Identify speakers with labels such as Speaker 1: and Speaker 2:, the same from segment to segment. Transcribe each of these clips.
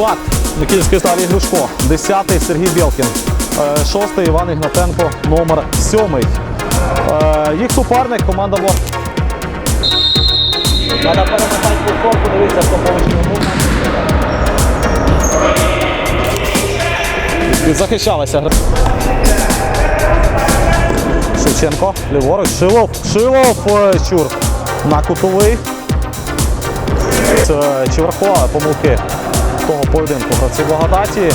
Speaker 1: склад. Никільський Віталій Грушко. 10-й Сергій Білкін. 6-й Іван Ігнатенко, номер 7. Їх суперник команда Блок.
Speaker 2: Треба перемотати повтор, подивитися, хто получив.
Speaker 1: Захищалися. Шевченко, ліворуч, Шилов, Шилов, е, Щур на кутовий. Це помилки того поєдинку гравці благодаті.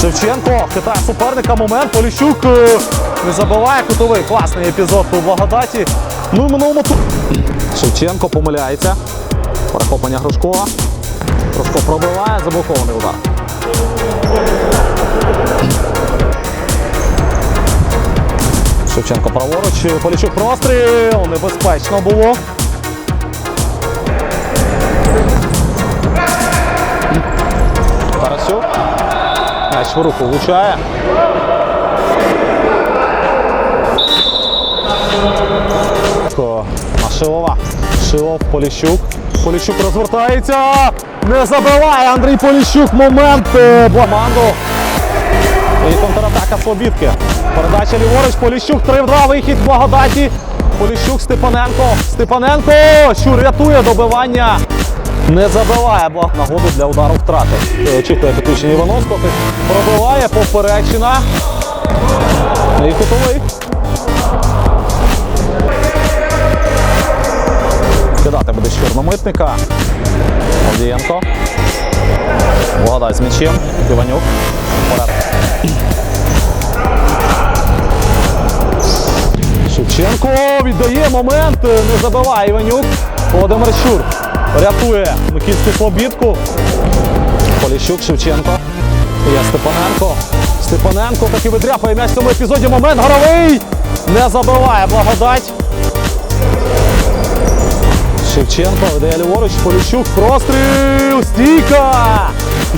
Speaker 1: Шевченко хитає суперника. Момент. Поліщук е, не забиває кутовий. Класний епізод у благодаті. Ну і минулому тут. Шевченко помиляється. Перехоплення Грушкова. Грушко пробиває, заблокований удар. Шевченко праворуч, Полічук простріл, небезпечно було. В руку влучає. На Шилова. Шилов, Поліщук. Поліщук розвертається. Не забиває Андрій Поліщук. Момент. е, Команду. І контратака Слобідки. Передача ліворуч, Поліщук 3-2. вихід благодаті. Поліщук, Степаненко. Степаненко! Щур рятує добивання. Не забиває благ нагоду для удару втрати. Е, Очікує підключення Івановського. Пробиває поперечина. І кутовий. Кидати буде щур на митника. Овдієнко. З м'ячем. Іванюк. Вперед. Шевченко віддає момент, не забиває Іванюк. Володимир Щур рятує Микільську Слобідку. Поліщук, Шевченко. Є Степаненко. Степаненко таки видряпає м'яч в цьому епізоді. Момент горовий. Не забиває благодать. Шевченко видає ліворуч. Поліщук. Простріл. Стійка.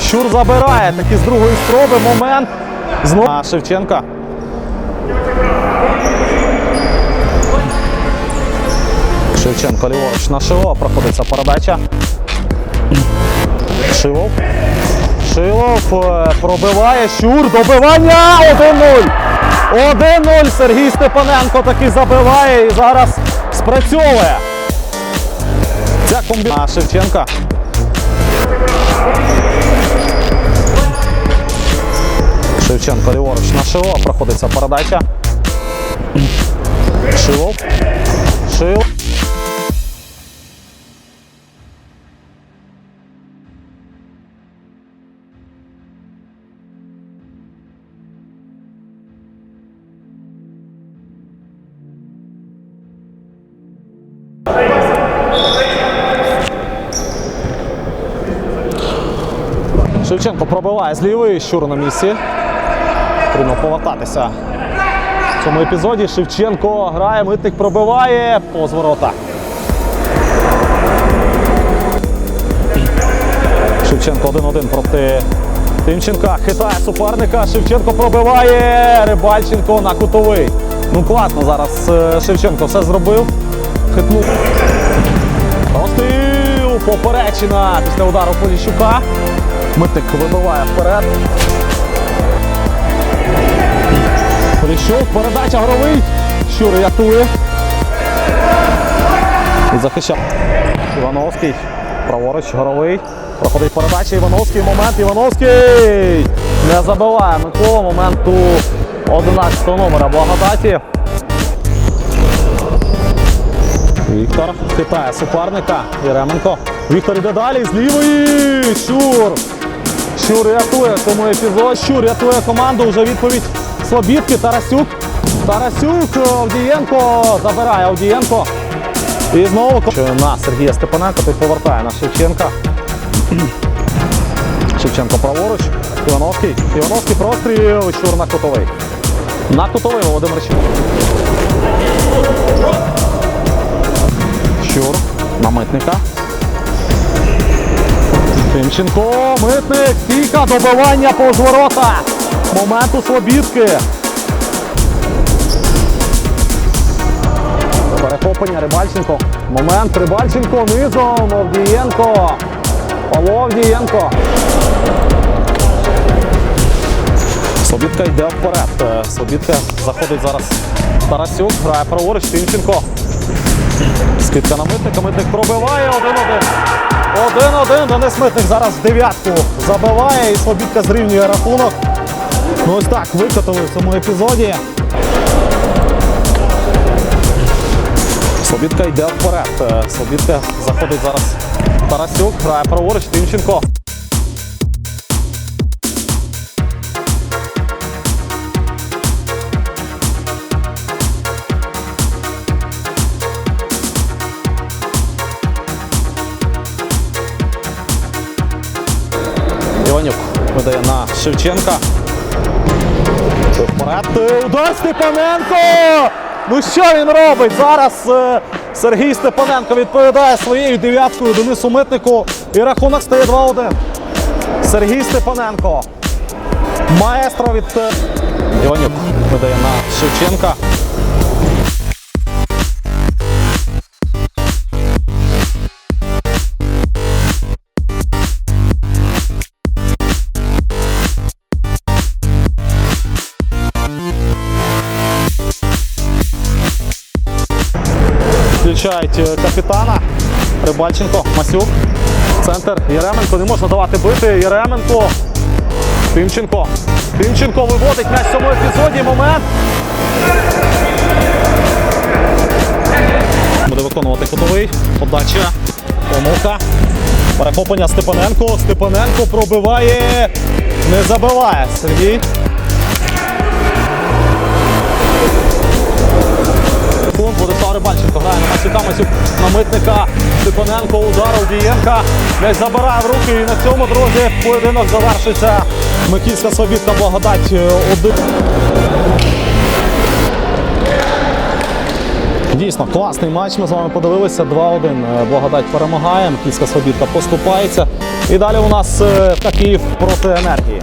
Speaker 1: Щур забирає. Таки з другої спроби. Момент. Знову А, Шевченка. Шевченко ліворуч на Шилова проходиться передача. Шилов. Шилов е, пробиває Щур. Добивання 1-0. 1-0. Сергій Степаненко таки забиває і зараз спрацьовує. Ця комбінація Шевченка. Шевченко ліворуч на Шилова проходиться передача. Шилов. Шилов. Шевченко пробиває з щур на місці. Потрібно повертатися. В цьому епізоді Шевченко грає, митник пробиває повз ворота. Шевченко 1-1 проти Тимченка. Хитає суперника. Шевченко пробиває. Рибальченко на кутовий. Ну класно зараз е, Шевченко все зробив. Хитнув. Простріл! Поперечина після удару Поліщука. Митник вибиває вперед. Поліщук, передача горовий. Щур рятує. І захищав. Івановський. Праворуч, горовий. Проходить передача. Івановський. Момент. Івановський. Не забиває Микола. Момент у 11 номера благодаті. Віктор хитає суперника. Єременко. Віктор йде далі з лівої. Щур. Щур рятує в цьому епізоді. Щур рятує команду. Вже відповідь Слобідки. Тарасюк. Тарасюк. Овдієнко. Забирає Овдієнко. І знову на Сергія Степаненка. Тут повертає на Шевченка. Шевченко праворуч. Івановський. Івановський простріл. Щур на кутовий. На кутовий Володимир Щур. Щур на митника. Тимченко, митник, стійка, добивання повз Момент у слобідки. Перехоплення Рибальченко. Момент Рибальченко низом. Овдієнко. Павло Овдієнко. Слобідка йде вперед. Слобідка заходить зараз. Тарасюк грає праворуч Тимченко. Скидка на митника, митник пробиває 1-1. 1-1. Денис Митник зараз дев'ятку забиває і Слобідка зрівнює рахунок. Ну ось так викотили в цьому епізоді. Слобідка йде вперед. Слобідка заходить зараз Тарасюк, грає праворуч, Тимченко. Шевченка. Вперед. е, Удар Степаненко! Ну що він робить? Зараз е, Сергій Степаненко відповідає своєю дев'яткою Денису Митнику. І рахунок стає 2-1. Сергій Степаненко. Маестро від е, Іванюк видає на Шевченка. Включають е, капітана Рибальченко, Масюк. Центр Єременко. Не можна давати бити. Єременко. Тимченко. Тимченко виводить м'яч в цьому епізоді. Момент. Буде виконувати кутовий. Подача. Помилка. Перехоплення Степаненко. Степаненко пробиває. Не забиває. Сергій. Рибальченко на митника. Степаненко удар Овдієнка. М'яч забирає в руки. І на цьому, друзі, поєдинок завершиться. Микільська Свобідка благодать е, один. Дійсно, класний матч. Ми з вами подивилися. 2-1. Е, Благодать перемагає. Микільська Свобідка поступається. І далі у нас е, Київ проти енергії.